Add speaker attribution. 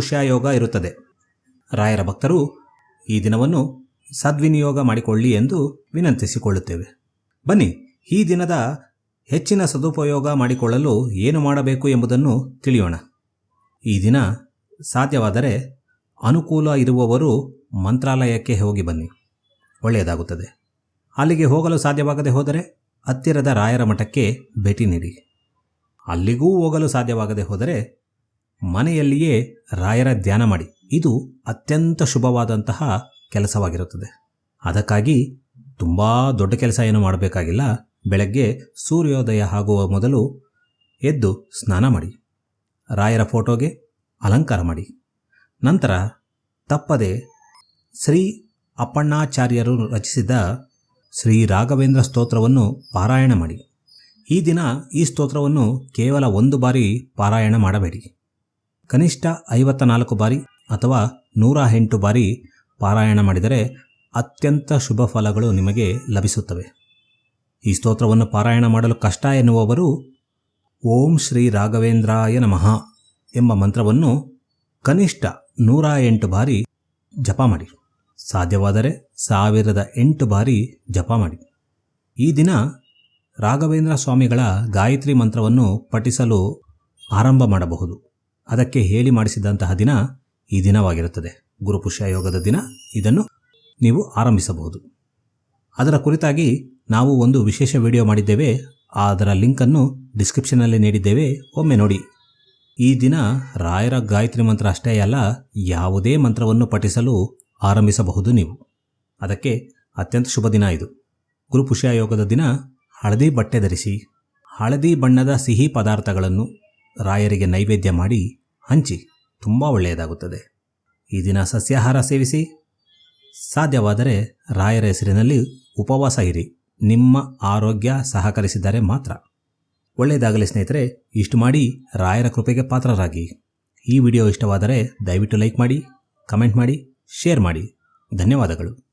Speaker 1: ಯೋಗ ಇರುತ್ತದೆ. ರಾಯರ ಭಕ್ತರು ಈ ದಿನವನ್ನು ಸದ್ವಿನಿಯೋಗ ಮಾಡಿಕೊಳ್ಳಿ ಎಂದು ವಿನಂತಿಸಿಕೊಳ್ಳುತ್ತೇವೆ. ಬನ್ನಿ, ಈ ದಿನದ ಹೆಚ್ಚಿನ ಸದುಪಯೋಗ ಮಾಡಿಕೊಳ್ಳಲು ಏನು ಮಾಡಬೇಕು ಎಂಬುದನ್ನು ತಿಳಿಯೋಣ. ಈ ದಿನ ಸಾಧ್ಯವಾದರೆ ಅನುಕೂಲ ಇರುವವರು ಮಂತ್ರಾಲಯಕ್ಕೆ ಹೋಗಿ ಬನ್ನಿ. ಒಳ್ಳೆಯದಾಗುತ್ತದೆ. ಅಲ್ಲಿಗೆ ಹೋಗಲು ಸಾಧ್ಯವಾಗದೆ ಹೋದರೆ ಹತ್ತಿರದ ರಾಯರ ಮಠಕ್ಕೆ ಭೇಟಿ ನೀಡಿ. ಅಲ್ಲಿಗೂ ಹೋಗಲು ಸಾಧ್ಯವಾಗದೆ ಹೋದರೆ ಮನೆಯಲ್ಲಿಯೇ ರಾಯರ ಧ್ಯಾನ ಮಾಡಿ. ಇದು ಅತ್ಯಂತ ಶುಭವಾದಂತಹ ಕೆಲಸವಾಗಿರುತ್ತದೆ. ಅದಕ್ಕಾಗಿ ತುಂಬ ದೊಡ್ಡ ಕೆಲಸ ಏನು ಮಾಡಬೇಕಾಗಿಲ್ಲ. ಬೆಳಗ್ಗೆ ಸೂರ್ಯೋದಯ ಆಗುವ ಮೊದಲು ಎದ್ದು ಸ್ನಾನ ಮಾಡಿ. ರಾಯರ ಫೋಟೋಗೆ ಅಲಂಕಾರ ಮಾಡಿ. ನಂತರ ತಪ್ಪದೆ ಶ್ರೀ ಅಪ್ಪಣ್ಣಾಚಾರ್ಯರು ರಚಿಸಿದ ಶ್ರೀ ರಾಘವೇಂದ್ರ ಸ್ತೋತ್ರವನ್ನು ಪಾರಾಯಣ ಮಾಡಿ. ಈ ದಿನ ಈ ಸ್ತೋತ್ರವನ್ನು ಕೇವಲ ಒಂದು ಬಾರಿ ಪಾರಾಯಣ ಮಾಡಬೇಡಿ. ಕನಿಷ್ಠ ಐವತ್ತ ನಾಲ್ಕು ಬಾರಿ ಅಥವಾ ನೂರ ಎಂಟು ಬಾರಿ ಪಾರಾಯಣ ಮಾಡಿದರೆ ಅತ್ಯಂತ ಶುಭ ಫಲಗಳು ನಿಮಗೆ ಲಭಿಸುತ್ತವೆ. ಈ ಸ್ತೋತ್ರವನ್ನು ಪಾರಾಯಣ ಮಾಡಲು ಕಷ್ಟ ಎನ್ನುವವರು ಓಂ ಶ್ರೀ ರಾಘವೇಂದ್ರಾಯ ನಮಃ ಎಂಬ ಮಂತ್ರವನ್ನು ಕನಿಷ್ಠ ನೂರ ಎಂಟು ಬಾರಿ ಜಪ ಮಾಡಿ. ಸಾಧ್ಯವಾದರೆ ಸಾವಿರದ ಎಂಟು ಬಾರಿ ಜಪ ಮಾಡಿ. ಈ ದಿನ ರಾಘವೇಂದ್ರ ಸ್ವಾಮಿಗಳ ಗಾಯತ್ರಿ ಮಂತ್ರವನ್ನು ಪಠಿಸಲು ಆರಂಭ ಮಾಡಬಹುದು. ಅದಕ್ಕೆ ಹೇಳಿ ಮಾಡಿಸಿದಂತಹ ದಿನ ಈ ದಿನವಾಗಿರುತ್ತದೆ. ಗುರುಪುಷ್ಯ ಯೋಗದ ದಿನ, ಇದನ್ನು ನೀವು ಆರಂಭಿಸಬಹುದು. ಅದರ ಕುರಿತಾಗಿ ನಾವು ಒಂದು ವಿಶೇಷ ವಿಡಿಯೋ ಮಾಡಿದ್ದೇವೆ. ಅದರ ಲಿಂಕನ್ನು ಡಿಸ್ಕ್ರಿಪ್ಷನ್ನಲ್ಲಿ ನೀಡಿದ್ದೇವೆ. ಒಮ್ಮೆ ನೋಡಿ. ಈ ದಿನ ರಾಯರ ಗಾಯತ್ರಿ ಮಂತ್ರ ಅಷ್ಟೇ ಅಲ್ಲ, ಯಾವುದೇ ಮಂತ್ರವನ್ನು ಪಠಿಸಲು ಆರಂಭಿಸಬಹುದು ನೀವು. ಅದಕ್ಕೆ ಅತ್ಯಂತ ಶುಭ ದಿನ ಇದು. ಗುರುಪುಷ್ಯ ಯೋಗದ ದಿನ, ಹಳದಿ ಬಟ್ಟೆ ಧರಿಸಿ, ಹಳದಿ ಬಣ್ಣದ ಸಿಹಿ ಪದಾರ್ಥಗಳನ್ನು ರಾಯರಿಗೆ ನೈವೇದ್ಯ ಮಾಡಿ ಹಂಚಿ ತುಂಬ ಒಳ್ಳೆಯದಾಗುತ್ತದೆ. ಈ ದಿನ ಸಸ್ಯಾಹಾರ ಸೇವಿಸಿ. ಸಾಧ್ಯವಾದರೆ ರಾಯರ ಹೆಸರಿನಲ್ಲಿ ಉಪವಾಸ ಇರಿ. ನಿಮ್ಮ ಆರೋಗ್ಯ ಸಹಕರಿಸಿದರೆ ಮಾತ್ರ. ಒಳ್ಳೆಯದಾಗಲಿ ಸ್ನೇಹಿತರೆ, ಇಷ್ಟು ಮಾಡಿ ರಾಯರ ಕೃಪೆಗೆ ಪಾತ್ರರಾಗಿ. ಈ ವಿಡಿಯೋ ಇಷ್ಟವಾದರೆ ದಯವಿಟ್ಟು ಲೈಕ್ ಮಾಡಿ, ಕಮೆಂಟ್ ಮಾಡಿ, ಶೇರ್ ಮಾಡಿ. ಧನ್ಯವಾದಗಳು.